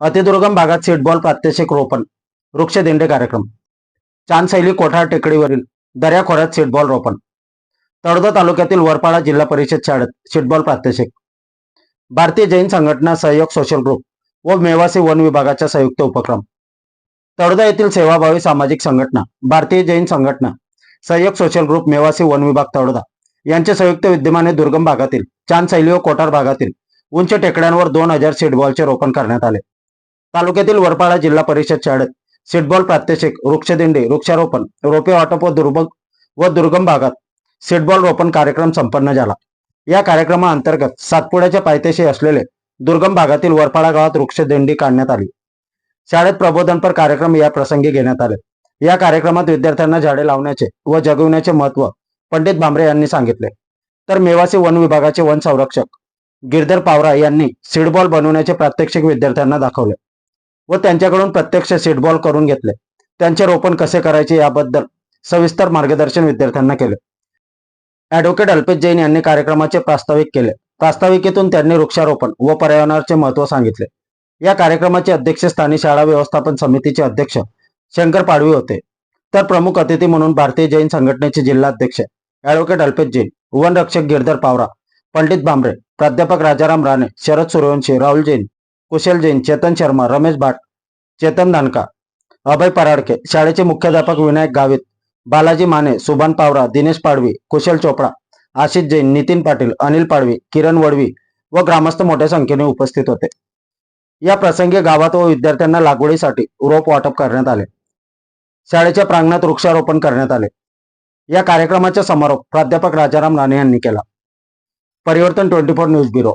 अतिदुर्गम भागात सीटबॉल प्रात्यक्षिक रोपण वृक्षदिंडे कार्यक्रम. चांदशैली कोठार टेकडीवरील दर्याखोऱ्यात सीटबॉल रोपण. तळोदा तालुक्यातील वरपाडा जिल्हा परिषद शाळेत सीटबॉल प्रात्यक्षिक. भारतीय जैन संघटना सहयोग सोशल ग्रुप व मेवासी वन विभागाच्या संयुक्त उपक्रम. तळोदा येथील सेवाभावी सामाजिक संघटना भारतीय जैन संघटना सहयोग सोशल ग्रुप मेवासी वन विभाग तळोदा यांचे संयुक्त विद्यमाने दुर्गम भागातील चांदशैली व कोठार भागातील उंच टेकड्यांवर दोन हजार सीटबॉलचे रोपण करण्यात आले. तालुक्यातील वरपाडा जिल्हा परिषद शाळेत सीटबॉल प्रात्यक्षिक वृक्षदिंडी वृक्षारोपण रोपे वाटप व दुर्भग व दुर्गम भागात सीटबॉल रोपण कार्यक्रम संपन्न झाला. या कार्यक्रमाअंतर्गत सातपुड्याच्या पायथ्याशी असलेले दुर्गम भागातील वरपाडा गावात वृक्षदिंडी काढण्यात आली. शाळेत प्रबोधनपर कार्यक्रम या प्रसंगी घेण्यात आले. या कार्यक्रमात विद्यार्थ्यांना झाडे लावण्याचे व जगविण्याचे महत्त्व पंडित भांबरे यांनी सांगितले. तर मेवासी वन विभागाचे वन संरक्षक गिरधर पावरा यांनी सीडबॉल बनवण्याचे प्रात्यक्षिक विद्यार्थ्यांना दाखवले. व त्यांच्याकडून प्रत्यक्ष सीडबॉल करून घेतले. त्यांचे रोपण कसे करायचे याबद्दल सविस्तर मार्गदर्शन विद्यार्थ्यांना केले. ॲडव्होकेट अल्पेश जैन यांनी कार्यक्रमाचे प्रास्ताविक केले. प्रास्ताविकेतून त्यांनी वृक्षारोपण व पर्यावरणाचे महत्त्व सांगितले. या कार्यक्रमाचे अध्यक्षस्थानी शाळा व्यवस्थापन समितीचे अध्यक्ष शंकर पाडवी होते. तर प्रमुख अतिथी म्हणून भारतीय जैन संघटनेचे जिल्हाध्यक्ष ॲडव्होकेट अल्पेश जैन वनरक्षक गिरधर पावरा पंडित भांबरे प्राध्यापक राजाराम राणे शरद सूर्यवंशी राहुल जैन कुशल जैन चेतन शर्मा रमेश भाट चेतन दानका अभय पराडके शाळेचे मुख्याध्यापक विनायक गावित बालाजी माने सुभान पावरा दिनेश पाडवी कुशल चोपडा आशिष जैन नितीन पाटील अनिल पाडवी किरण वडवी व ग्रामस्थ मोठ्या संख्येने उपस्थित होते. या प्रसंगी गावात व विद्यार्थ्यांना लागवडीसाठी रोप वाटप करण्यात आले. शाळेच्या प्रांगणात वृक्षारोपण करण्यात आले. या कार्यक्रमाचा समारोप प्राध्यापक राजाराम राणे यांनी केला. परिवर्तन ट्वेंटी फोर न्यूज ब्युरो.